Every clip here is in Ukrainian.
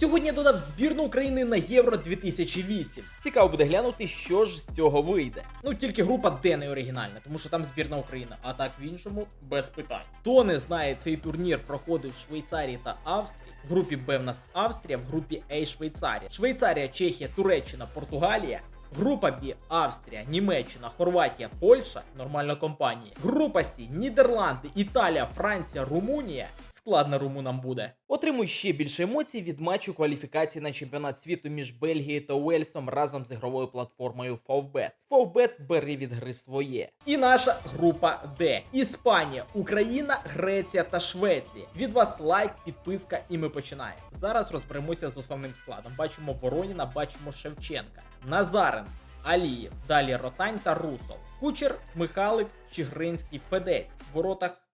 Сьогодні я додав збірну України на Євро 2008. Цікаво буде глянути, що ж з цього вийде. Ну тільки група Д не оригінальна, тому що там збірна України, а так в іншому без питань. Хто не знає, цей турнір проходив в Швейцарії та Австрії. В групі Б в нас Австрія, в групі А Швейцарія. Швейцарія, Чехія, Туреччина, Португалія. Група Б Австрія, Німеччина, Хорватія, Польща, нормальна компанія. Група С Нідерланди, Італія, Франція, Румунія. Складно румунам буде. Отримуй ще більше емоцій від матчу кваліфікації на чемпіонат світу між Бельгією та Уельсом разом з ігровою платформою Favbet. Favbet бери від гри своє. І наша група Д: Іспанія, Україна, Греція та Швеція. Від вас лайк, підписка, і ми починаємо. Зараз розберемося з основним складом. Бачимо Вороніна, бачимо Шевченка, Назарен, Алієв, далі Ротань та Русов. Кучер, Михалик, Чигринський, Федець. В воротах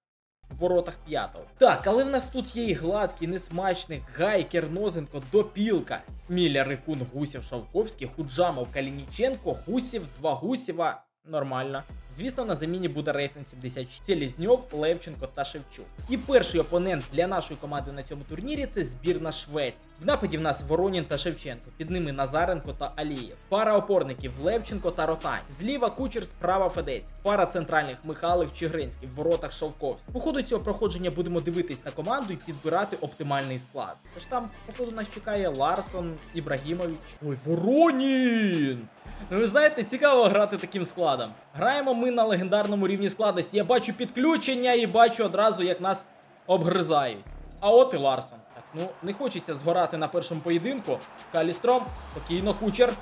в воротах п'ятого. Так, але в нас тут є і гладкий, несмачний, Гай, Кернозенко, Допілка, Міля, Рикун, Гусів, Шалковський, Худжамов, Калініченко, Гусів, два Гусєва. Нормально. Звісно, на заміні буде рейтинг 76. Селізньов, Левченко та Шевчук. І перший опонент для нашої команди на цьому турнірі це збірна Швеції. В нападі в нас Воронін та Шевченко. Під ними Назаренко та Алієв. Пара опорників Левченко та Ротань. Зліва кучер, справа Федецький. Пара центральних Михайлик Чигринський. В воротах Шовковський. По ходу цього проходження будемо дивитись на команду і підбирати оптимальний склад. Тож там, походу, нас чекає Ларсон, Ібрагімович. Ой, Воронін! Ну, ви знаєте, цікаво грати таким складом. Граємо ми на легендарному рівні складності. Я бачу підключення і бачу одразу, як нас обгризають. А от і Ларсон. Так, ну не хочеться згорати на першому поєдинку. Калістром, спокійно, кучер.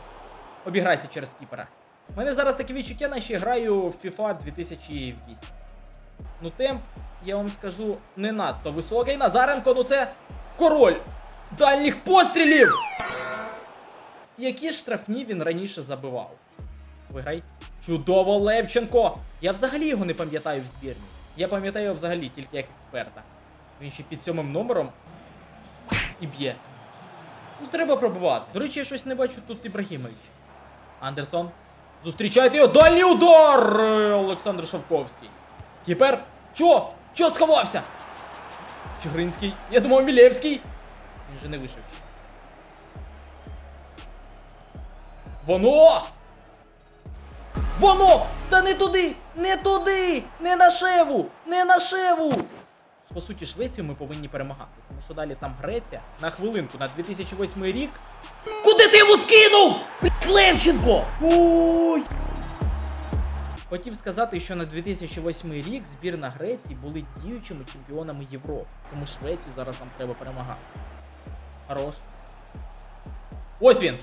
Обіграйся через кіпера. У мене зараз таке відчуття, наче граю в FIFA 2008. Ну, темп, я вам скажу, не надто високий. Назаренко, ну це король дальніх пострілів! Які штрафні він раніше забивав? Виграй. Чудово, Левченко! Я взагалі його не пам'ятаю в збірні. Я пам'ятаю його взагалі тільки як експерта. Він ще під сьомим номером і б'є. Ну, треба пробувати. До речі, я щось не бачу тут Ібрагімович. Андерсон. Зустрічайте його дальній удар! Олександр Шовковський. Кіпер. Чо? Чо сховався? Чигринський. Я думав, Мілєвський. Він же не вийшов. Воно! Воно! Та не туди! Не туди! Не на шеву! Не на шеву! По суті, Швецію ми повинні перемагати, тому що далі там Греція на хвилинку на 2008 рік. Куди ти йому скинув? Левченко! Ой! Хотів сказати, що на 2008 рік збірна Греції були діючими чемпіонами Європи, тому Швецію зараз нам треба перемагати. Хорош. Ось він!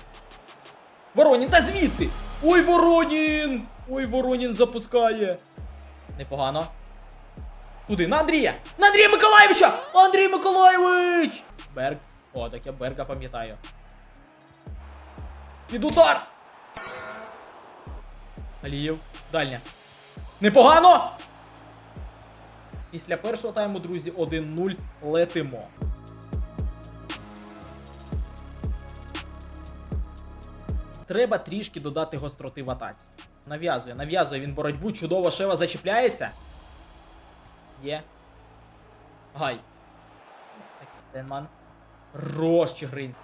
Воронін, та звідти! Ой, Воронін! Ой, Воронін запускає. Непогано. Куди? На Андрія! На Андрія Миколаєвича! Андрій Миколаєвич! Берг. О, так я Берга пам'ятаю. Під удар! Алієв. Дальня. Непогано! Після першого тайму, друзі, 1-0 летимо. Треба трішки додати гостроти в атаці. Нав'язує, нав'язує він боротьбу, чудово Шева зачіпляється. Є. Гай. Денман. Хорош Чигрин.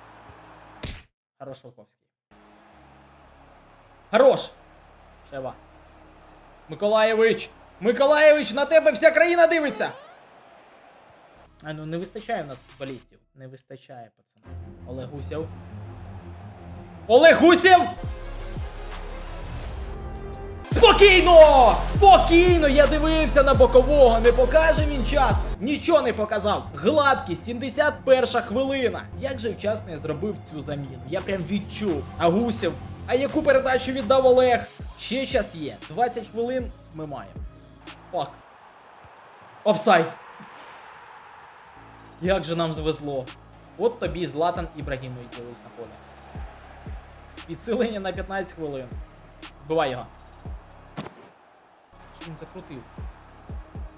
Хорош Волковський. Хорош! Шева. Миколаєвич! Миколаєвич, на тебе вся країна дивиться! А ну не вистачає в нас футболістів. Не вистачає, пацани. Олег Гусєв. Олег Гусєв! Спокійно! Спокійно! Я дивився на бокового, не покаже він час. Нічого не показав. Гладкий, 71 хвилина. Як же вчасно я зробив цю заміну? Я прям відчув. А Гусєв. А яку передачу віддав Олег? Ще час є. 20 хвилин ми маємо. Фак. Офсайд. Як же нам звезло. От тобі Златан Ібрагімович з'явився на полі. Підсилення на 15 хвилин. Вбивай його. Він закрутив.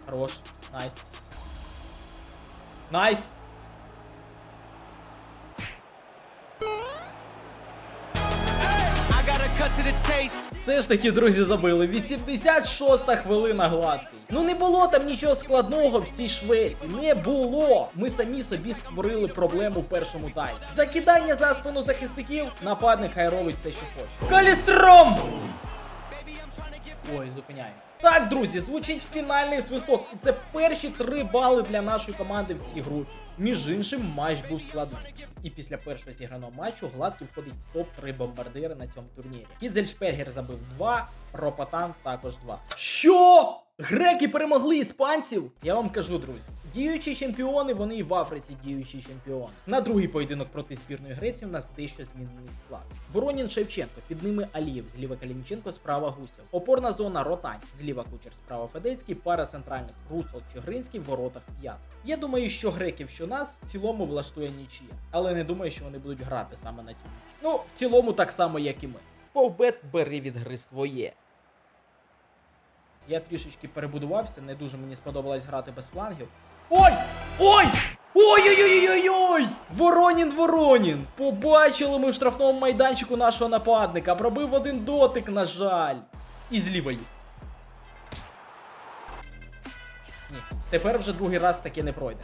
Хорош. Найс. Найс! Все ж таки, друзі, забили. 86-та хвилина гладкий. Ну не було там нічого складного в цій Швеції. Не було. Ми самі собі створили проблему в першому таймі. Закидання за спину захисників, нападник хай робить все, що хоче. Калістром! Ой, зупиняю. Так, друзі, звучить фінальний свисток. І це перші три бали для нашої команди в цій групі. Між іншим, матч був складний. І після першого зіграного матчу Гладкий входить в топ-3 бомбардири на цьому турнірі. Кідзельшпергер забив 2, Ропатан також 2. Що? Греки перемогли іспанців? Я вам кажу, друзі. Діючі чемпіони, вони і в Африці діючі чемпіони. На другий поєдинок проти збірної Греції в нас дещо змінений склад. Воронін Шевченко, під ними Алієв, зліва Калінченко, справа Гусєв. Опорна зона Ротань, зліва Кучер, справа Федецький, пара центральних Руслов Чигринський воротах п'ят. Я думаю, що греків, що нас в цілому влаштує нічия. Але не думаю, що вони будуть грати саме на цю ніч. Ну, в цілому так само, як і ми. Фовбет бери від гри своє. Я трішечки перебудувався, не дуже мені сподобалось грати без флангів. Ой! Ой! Ой-ой-ой-ой-ой! Воронін Воронін! Побачили ми в штрафному майданчику нашого нападника. Пробив один дотик, на жаль. І з. Ні, тепер вже другий раз таке не пройде.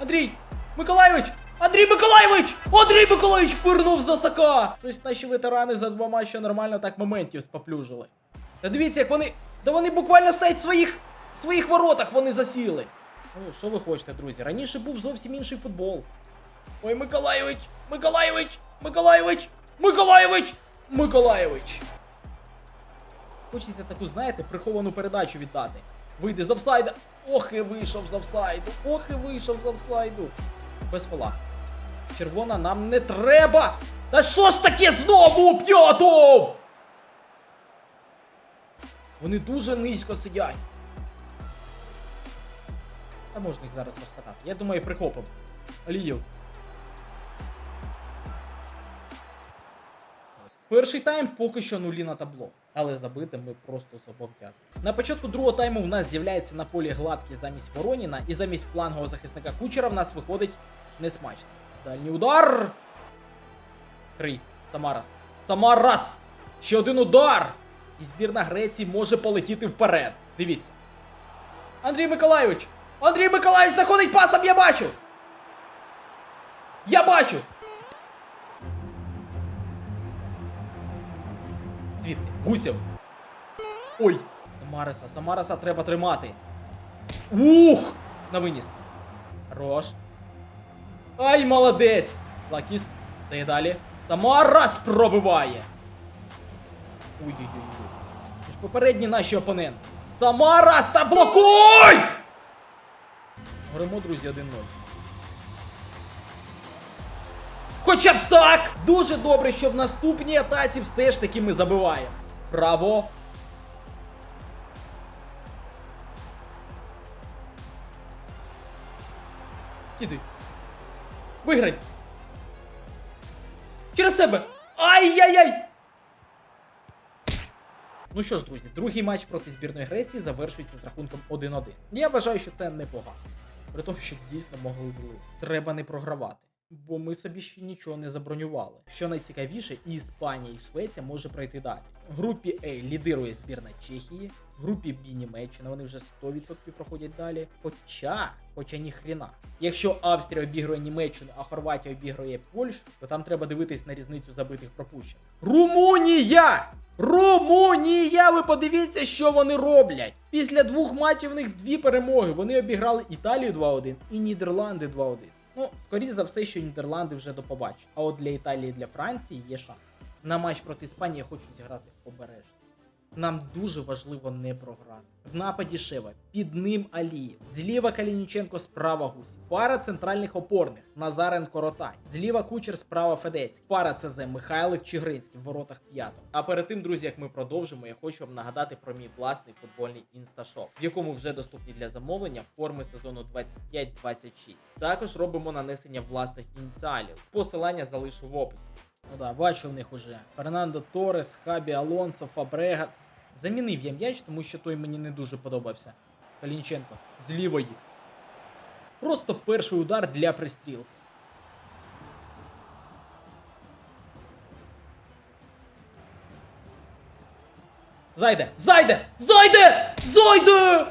Андрій! Миколайович! Андрій Миколайович! Андрій Миколайович пирнув з Осака! Щось наші ветерани за два матчі нормально так моментів споплюжили. Та дивіться, як вони. Да вони буквально стоять в своїх в своїх воротах вони засіли. Ну, що ви хочете, друзі? Раніше був зовсім інший футбол. Ой, Миколайович! Миколайович! Миколайович! Миколайович! Миколайович! Хочеться таку, знаєте, приховану передачу віддати. Вийде з офсайда. Ох і вийшов з офсайду. Ох і вийшов з офсайду. Без фола. Червона нам не треба! Та що ж таке знову П'ятов? Вони дуже низько сидять. Та можна їх зараз розкатати. Я думаю, прихопом. Аліїв. Перший тайм поки що нулі на табло, але забити ми просто зобов'язані. На початку другого тайму в нас з'являється на полі гладкий замість Вороніна, і замість флангового захисника кучера в нас виходить несмачно. Дальній удар. Три. Самарас. Самарас! Ще один удар! І збірна Греції може полетіти вперед. Дивіться. Андрій Миколайович! Андрій Миколаївич знаходить пасом, я бачу! Я бачу! Звідти, Гусєв. Ой! Самареса, Самареса треба тримати. Ух! На виніс. Хорош. Ай, молодець! Лакіс. Й далі. Самарас пробиває. Ой-ой-ой. Попередні наші опоненти. Самарас та блокуй! Горимо, друзі, 1-0. Хоча б так! Дуже добре, що в наступній атаці все ж таки ми забиваємо. Право. Іди. Виграй! Через себе! Ай-яй-яй! Ну що ж, друзі, другий матч проти збірної Греції завершується з рахунком 1-1. Я вважаю, що це непогано. При тому, що дійсно могли злити. Треба не програвати. Бо ми собі ще нічого не забронювали. Що найцікавіше, і Іспанія, і Швеція може пройти далі. В групі А лідирує збірна Чехії, в групі Б Німеччина вони вже 100% проходять далі. Хоча, хоча ні хрена. Якщо Австрія обігрує Німеччину, а Хорватія обігрує Польщу, то там треба дивитись на різницю забитих пропущень. Румунія! Румунія! Ви подивіться, що вони роблять! Після двох матчів в них дві перемоги. Вони обіграли Італію 2-1 і Нідерланди 2-1. Ну, скоріше за все, що Нідерланди вже до побачення. А от для Італії і для Франції є шанс. На матч проти Іспанії я хочу зіграти обережно. Нам дуже важливо не програти. В нападі Шева, під ним Алієв, зліва Калініченко, справа Гусь. Пара центральних опорних Назаренко Ротань. Зліва кучер, справа Федець. Пара ЦЗ Михайлик Чигринський в воротах п'ятого. А перед тим, друзі, як ми продовжимо, я хочу вам нагадати про мій власний футбольний інсташоп, в якому вже доступні для замовлення форми сезону 25-26. Також робимо нанесення власних ініціалів. Посилання залишу в описі. Ну да, бачу в них уже. Фернандо Торес, Хабі Алонсо, Фабрегас. Замінив я м'яч, тому що той мені не дуже подобався. Калінченко з лівої. Просто перший удар для пристріл. Зайде! Зайде! Зайде! Зайде!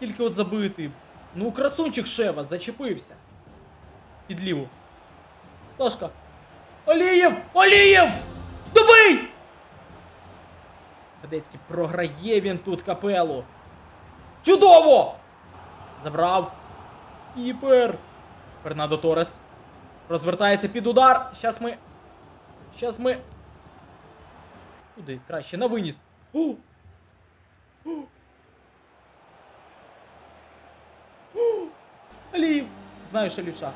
Тільки от забитий. Ну, красунчик Шева зачепився. Під ліву. Сашка. Олієв! Олієв! Добий! Федецький програє він тут капелу. Чудово! Забрав. Іпер. Фернандо Торес. Розвертається під удар. Щас ми. Щас ми. Куди? Краще на виніс. У! У! У! Аліїв! Знаю, що лівша.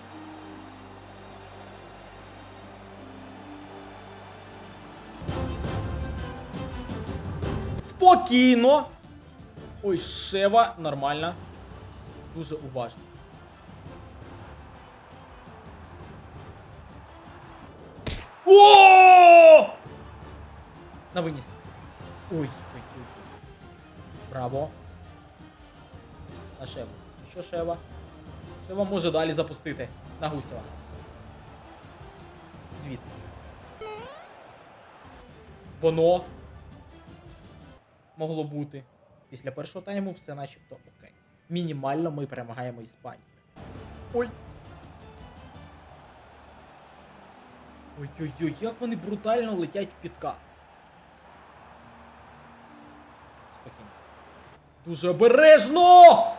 Спокійно! Ой, Шева, нормально. Дуже уважно. О! На виніс. Ой, ой, ой. ой. Браво. На Шеву. Що Шева? Шева може далі запустити. На Гусєва. Звідти. Воно. Могло бути. Після першого тайму все начебто окей. Мінімально ми перемагаємо Іспанію. Ой. Ой-ой-ой, як вони брутально летять в підкат. Спокійно. Дуже обережно!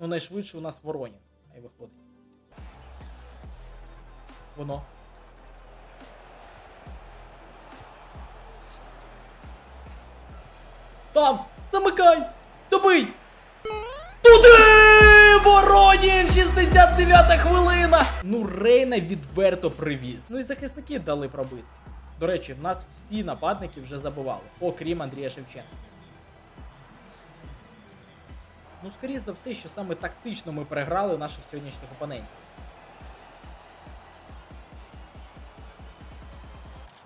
Ну, найшвидше у нас Воронін. Хай виходить. Воно. Там! Замикай! Добий! Туди! Воронін! 69 хвилина! Ну, Рейна відверто привіз. Ну і захисники дали пробити. До речі, в нас всі нападники вже забивали, окрім Андрія Шевченка. Ну, скоріше за все, що саме тактично ми переграли наших сьогоднішніх опонентів.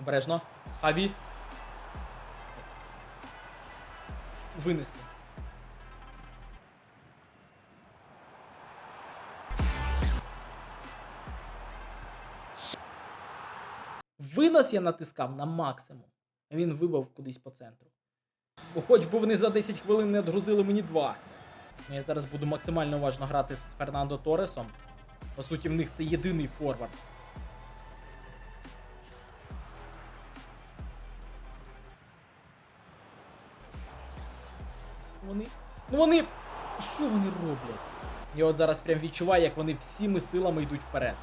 Обережно. Хаві. Винесли. Винос я натискав на максимум. Він вибив кудись по центру. Хоч би вони за 10 хвилин не відгрузили мені два. Ну, Я зараз буду максимально уважно грати з Фернандо Торресом. По суті, в них це єдиний форвард. Вони. Ну вони. Що вони роблять? Я от зараз прям відчуваю, як вони всіми силами йдуть вперед.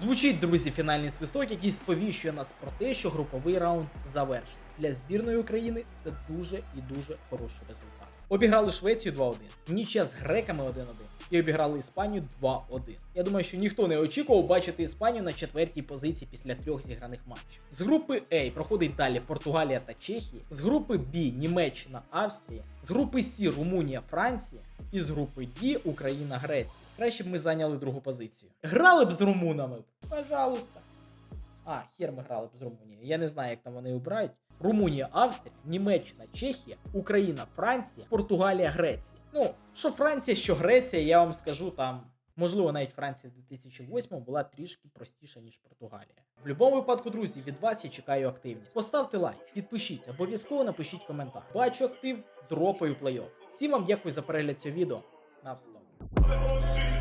Звучить, друзі, фінальний свисток, який сповіщує нас про те, що груповий раунд завершений. Для збірної України це дуже і дуже хороший результат. Обіграли Швецію 2-1, нічя з греками 1-1 і обіграли Іспанію 2-1. Я думаю, що ніхто не очікував бачити Іспанію на четвертій позиції після трьох зіграних матчів. З групи А проходить далі Португалія та Чехія, з групи Б Німеччина, Австрія, з групи С Румунія, Франція, і з групи Д Україна, Греція. Краще б ми зайняли другу позицію. Грали б з румунами. Пожалуйста. А, хер ми грали б з Румунією. Я не знаю, як там вони обирають. Румунія, Австрія, Німеччина, Чехія, Україна, Франція, Португалія, Греція. Ну, що Франція, що Греція, я вам скажу там. Можливо, навіть Франція в 2008 була трішки простіша, ніж Португалія. В будь-якому випадку, друзі, від вас я чекаю активність. Поставте лайк, підпишіться, обов'язково напишіть коментар. Бачу актив, дропаю плей-офф. Всім вам дякую за перегляд цього відео. На все добре.